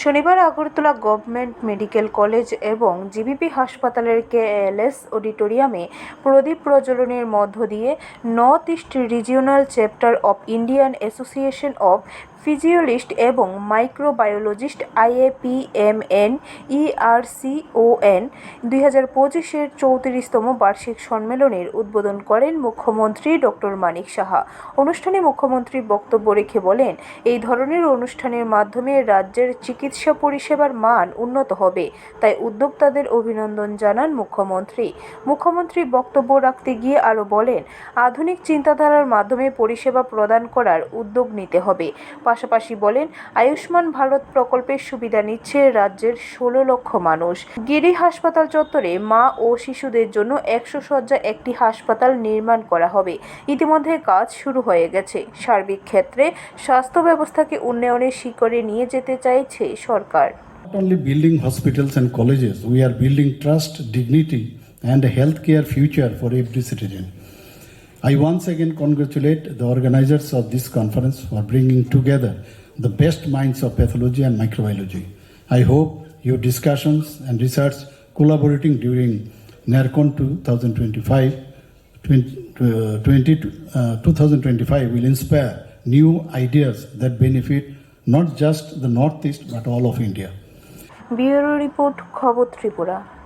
শনিবার Agartala government medical college এবং GBP হাসপাতালের কেএলএস অডিটোরিয়ামে প্রদীপ প্রজ্বলনের মধ্য দিয়ে north east regional chapter of Indian association of physiologist এবং মাইক্রোবায়োলজিস্ট আইএপিএমএন ইআরসিওএন দুই হাজার পঁচিশের চৌত্রিশতম বার্ষিক সম্মেলনের উদ্বোধন করেন মুখ্যমন্ত্রী ডক্টর মানিক সাহা। অনুষ্ঠানে মুখ্যমন্ত্রী বক্তব্য রেখে বলেন, এই ধরনের অনুষ্ঠানের মাধ্যমে রাজ্যের চিকিৎসা পরিষেবার মান উন্নত হবে, তাই উদ্যোক্তাদের অভিনন্দন জানান মুখ্যমন্ত্রী। মুখ্যমন্ত্রী বক্তব্য রাখতে গিয়ে আরও বলেন, আধুনিক চিন্তাধারার মাধ্যমে পরিষেবা প্রদান করার উদ্যোগ নিতে হবে। পাশাপাশি বলেন, আয়ুষ্মান ভারত প্রকল্পের সুবিধা নিচ্ছে রাজ্যের ষোলো লক্ষ মানুষ। গিরি হাসপাতাল চত্বরে মা ও শিশুদের জন্য একশো শয্যা একটি হাসপাতাল নির্মাণ করা হবে। ইতিমধ্যে কাজ শুরু হয়ে গেছে। সার্বিক ক্ষেত্রে স্বাস্থ্য ব্যবস্থাকে উন্নয়নের শিখরে নিয়ে যেতে চাইছে সরকার Not only building hospitals and colleges, we are building trust, dignity, and a healthcare future for every citizen. I once again congratulate the organizers of this conference for bringing together the best minds of pathology and microbiology. I hope your discussions and research collaborating during NARCON 2025 20, uh, 20, uh, 2025 will inspire new ideas that benefit not just the Northeast but all of India. Bureau report খবর ত্রিপুরা